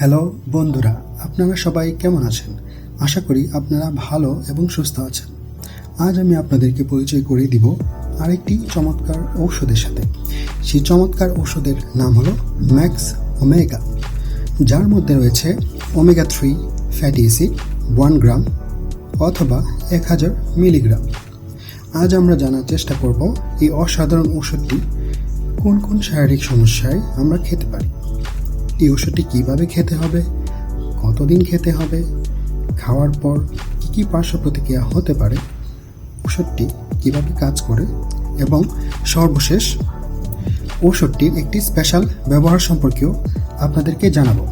Hello বন্ধুরা, আপনারা সবাই কেমন আছেন? আশা করি আপনারা ভালো এবং সুস্থ আছেন। আজ আমি আপনাদেরকে পরিচয় করিয়ে দিব আরেকটি চমৎকার ঔষধের সাথে। সেই চমৎকার ঔষধের নাম হলো ম্যাক্স ওমেগা, যার মধ্যে রয়েছে omega three fatty acid one gram অথবা এক হাজার মিলিগ্রাম। আজ আমরা জানার চেষ্টা করব এই অসাধারণ ওষুধটি কোন কোন শারীরিক সমস্যায় আমরা খেতে পারি। এই ওষুধটি কীভাবে খেতে হবে? কতদিন খেতে হবে? খাওয়ার পর কী কী পার্শ্ব প্রতিক্রিয়া হতে পারে? ওষুধটি কীভাবে কাজ করে? এবং সর্বশেষ, ওষুধটির একটি স্পেশাল ব্যবহার সম্পর্কেও আপনাদেরকে জানাব।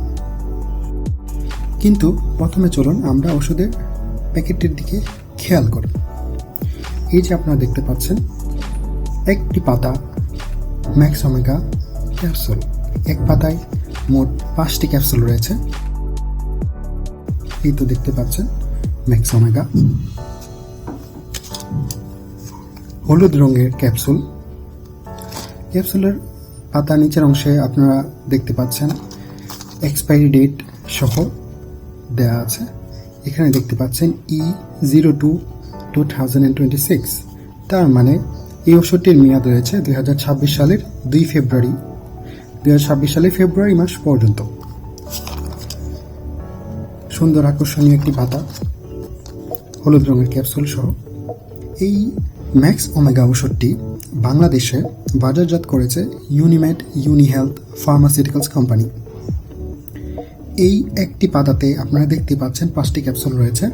কিন্তু প্রথমে চলুন আমরা ওষুধের প্যাকেটটির দিকে খেয়াল করি। এই যে আপনারা দেখতে পাচ্ছেন, একটি পাতা ম্যাক্স ওমেগা ক্যাপসুল। এক পাতায় মোট পাঁচটি ক্যাপসুল রয়েছে। এই তো দেখতে পাচ্ছেন, ম্যাক্স ওমেগা। হলুদ রঙের ক্যাপসুল। ক্যাপসুলের পাতা নিচের অংশে আপনারা দেখতে পাচ্ছেন এক্সপায়ারি ডেট সহ দেওয়া আছে। এখানে দেখতে পাচ্ছেন E zero two two thousand twenty six তার মানে এই ওষুধটির মেয়াদ রয়েছে দুই হাজার ছাব্বিশ সালের দুই ফেব্রুয়ারি। দুই সালের ফেব্রুয়ারি মাস পর্যন্ত। সুন্দর আকর্ষণীয় একটি পাতা, হলুদ রঙের ক্যাপসুল সহ। এই ম্যাক্স ওমেগা ওষুধটি বাংলাদেশে বাজারজাত করেছে Unimed Uni Health pharmaceuticals company. এই একটি পাতাতে আপনারা দেখতে পাচ্ছেন পাঁচটি ক্যাপসুল রয়েছে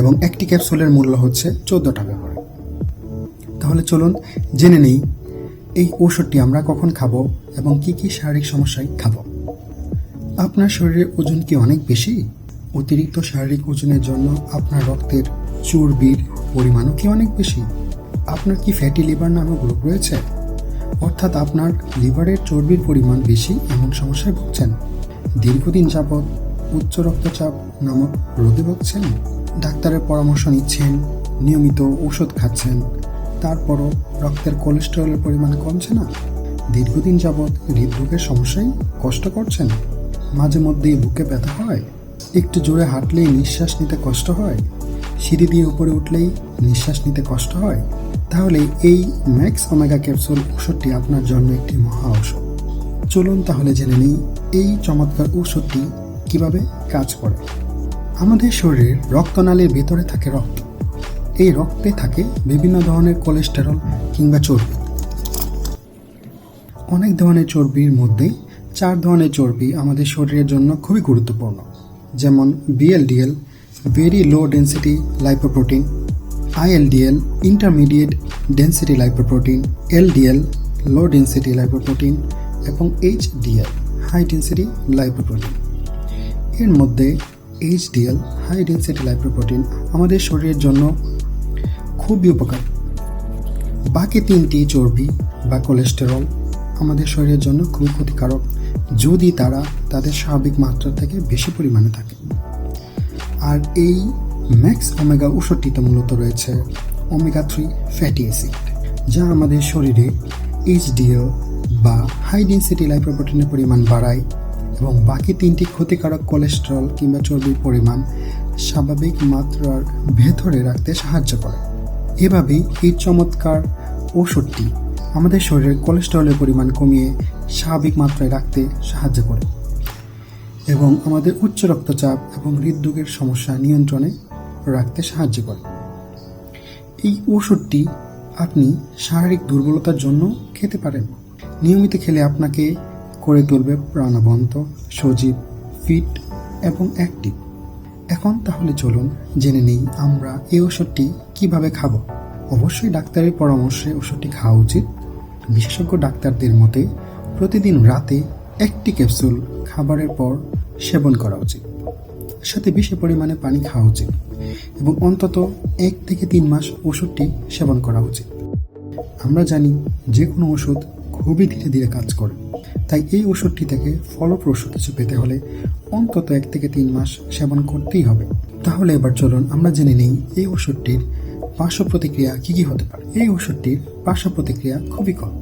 এবং একটি ক্যাপসুলের মূল্য হচ্ছে চোদ্দ টাকা করে। তাহলে চলুন জেনে নেই এই ঔষধটি আমরা কখন খাব এবং কি কি শারীরিক সমস্যায় খাব? আপনার শরীরের ওজন কি অনেক বেশি? অতিরিক্ত শারীরিক ওজনের জন্য আপনার রক্তের চর্বির পরিমাণও কি অনেক বেশি? আপনার কি ফ্যাটি লিভার নামক রোগ রয়েছে? অর্থাৎ আপনার লিভারের চর্বির পরিমাণ বেশি এমন সমস্যায় ভুগছেন? দীর্ঘদিন যাবৎ উচ্চ রক্তচাপ নামক রোগে ভুগছেন? ডাক্তারের পরামর্শ নিচ্ছেন, নিয়মিত ওষুধ খাচ্ছেন তারপরও রক্তের কোলেস্টেরলের পরিমাণ কমছে না? দীর্ঘদিন যাবৎ হৃদরোগের সমস্যায় কষ্ট করছেন? মাঝে মধ্যেই বুকে ব্যথা হয়? একটু জোরে হাঁটলেই নিঃশ্বাস নিতে কষ্ট হয়? সিঁড়ি দিয়ে উপরে উঠলেই নিঃশ্বাস নিতে কষ্ট হয়? তাহলে এই ম্যাক্স ওমেগা ক্যাপসুল ওষুধটি আপনার জন্য একটি মহা ঔষধ। চলুন তাহলে জেনে নিই এই চমৎকার ঔষধটি কীভাবে কাজ করে। আমাদের শরীরের রক্তনালীর ভেতরে থাকে রক্ত। এই রক্তে থাকে বিভিন্ন ধরনের কোলেস্টেরল কিংবা চর্বি। অনেক ধরনের চর্বির মধ্যে চার ধরনের চর্বি আমাদের শরীরের জন্য খুবই গুরুত্বপূর্ণ, যেমন VLDL very low density lipoprotein ILDL intermediate density lipoprotein LDL low density lipoprotein এবং এইচডিএল হাই ডেন্সিটি লাইপোপ্রোটিন এর মধ্যে এইচডিএল হাই ডেন্সিটি লাইপোপ্রোটিন আমাদের শরীরের জন্য খুবই উপকার। বাকি তিনটি চর্বি বা কোলেস্টেরল আমাদের শরীরের জন্য খুবই ক্ষতিকারক, যদি তারা তাদের স্বাভাবিক মাত্রা থেকে বেশি পরিমাণে থাকে। আর এই ম্যাক্স ওমেগা ওষুধটিতে মূলত রয়েছে ওমেগা থ্রি ফ্যাটি অ্যাসিড যা আমাদের শরীরে এইচডিএল বা হাই ডেন্সিটি লাইপোপ্রোটিনের পরিমাণ বাড়ায় এবং বাকি তিনটি ক্ষতিকারক কোলেস্টেরল কিংবা চর্বির পরিমাণ স্বাভাবিক মাত্রার ভেতরে রাখতে সাহায্য করে। এভাবেই এই চমৎকার ওষুধটি আমাদের শরীরের কোলেস্টেরলের পরিমাণ কমিয়ে স্বাভাবিক মাত্রায় রাখতে সাহায্য করে এবং আমাদের উচ্চ রক্তচাপ এবং হৃদরোগের সমস্যা নিয়ন্ত্রণে রাখতে সাহায্য করে। এই ওষুধটি আপনি শারীরিক দুর্বলতার জন্য খেতে পারেন। নিয়মিত খেলে আপনাকে করে তুলবে প্রাণবন্ত, সজীব, ফিট এবং অ্যাক্টিভ। এখন তাহলে চলুন জেনে নেই আমরা এই ওষুধটি কীভাবে খাব। অবশ্যই ডাক্তারের পরামর্শে ওষুধটি খাওয়া উচিত। বিশেষজ্ঞ ডাক্তারদের মতে, প্রতিদিন রাতে একটি ক্যাপসুল খাবারের পর সেবন করা উচিত। সাথে বেশি পরিমাণে পানি খাওয়া উচিত এবং অন্তত এক থেকে তিন মাস ওষুধটি সেবন করা উচিত। আমরা জানি যে কোনো ওষুধ খুবই ধীরে ধীরে কাজ করে। তাই এই ওষুধটি থেকে ফলপ্রসূ কিছু পেতে হলে অন্তত এক থেকে তিন মাস সেবন করতেই হবে। তাহলে এবার চলুন আমরা জেনে নিই এই ওষুধটির পার্শ্ব প্রতিক্রিয়া কী কী হতে পারে? এই ওষুধটির পার্শ্ব প্রতিক্রিয়া খুবই কম।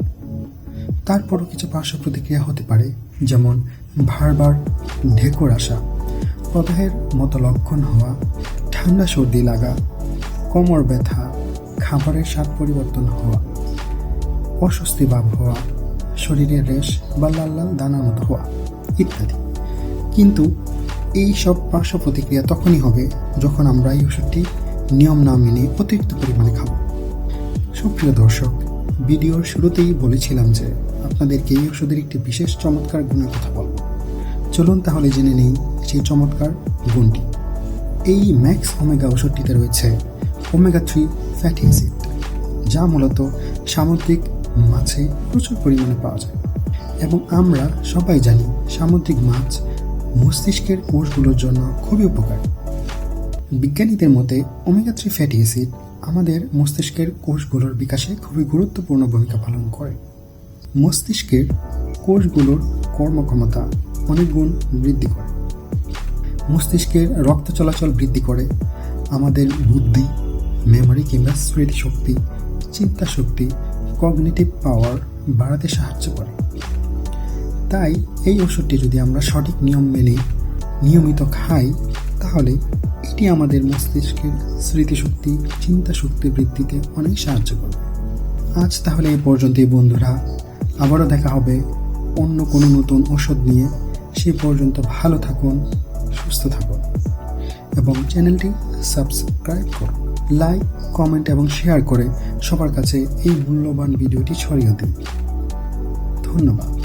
তারপরও কিছু পার্শ্ব প্রতিক্রিয়া হতে পারে, যেমন বারবার ঢেকুর আসা, প্রদাহের মতো লক্ষণ হওয়া, ঠান্ডা সর্দি লাগা, কোমর ব্যথা, খাবারের স্বাদ পরিবর্তন হওয়া, অস্বস্তি ভাব হওয়া, শরীরের রেশ বা লাল লাল দানার মতো হওয়া ইত্যাদি। কিন্তু এই সব পার্শ্ব প্রতিক্রিয়া তখনই হবে যখন আমরা এই ওষুধটি নিয়ম না মেনে অতিরিক্ত পরিমাণে খাব। সুপ্রিয় দর্শক, ভিডিওর শুরুতেই বলেছিলাম যে আপনাদেরকে এই ওষুধের একটি বিশেষ চমৎকার গুণের কথা বলব। চলুন তাহলে জেনে নেই সেই চমৎকার গুণটি। এই ম্যাক্স ওমেগা ওষুধটিতে রয়েছে ওমেগা থ্রি ফ্যাটি অ্যাসিড, যা মূলত সামুদ্রিক মাছে প্রচুর পরিমাণে পাওয়া যায়। এবং আমরা সবাই জানি সামুদ্রিক মাছ মস্তিষ্কের কোষগুলোর জন্য খুবই উপকারী। বিজ্ঞানীদের মতে ওমেগা থ্রি ফ্যাটি অ্যাসিড আমাদের মস্তিষ্কের কোষগুলোর বিকাশে খুবই গুরুত্বপূর্ণ ভূমিকা পালন করে। মস্তিষ্কের কোষগুলোর কর্মক্ষমতা অনেক গুণ বৃদ্ধি করে। মস্তিষ্কের রক্ত চলাচল বৃদ্ধি করে। আমাদের বুদ্ধি মেমরি কিংবা স্মৃতিশক্তি চিন্তা শক্তি কগনিটিভ পাওয়ার বাড়াতে সাহায্য করে। তাই এই ওষুধটি যদি আমরা সঠিক নিয়ম মেনে নিয়মিত খাই, তাহলে এটি আমাদের মস্তিষ্কের স্মৃতিশক্তি চিন্তা শক্তি বৃদ্ধিতে অনেক সাহায্য করবে। আজ তাহলে এই পর্যন্তই বন্ধুরা। আবারও দেখা হবে অন্য কোনো নতুন ওষুধ নিয়ে। সে পর্যন্ত ভালো থাকুন, সুস্থ থাকুন এবং চ্যানেলটি সাবস্ক্রাইব করুন। লাইক, কমেন্ট এবং শেয়ার করে সবার কাছে এই মূল্যবান ভিডিওটি ছড়িয়ে দিন। ধন্যবাদ।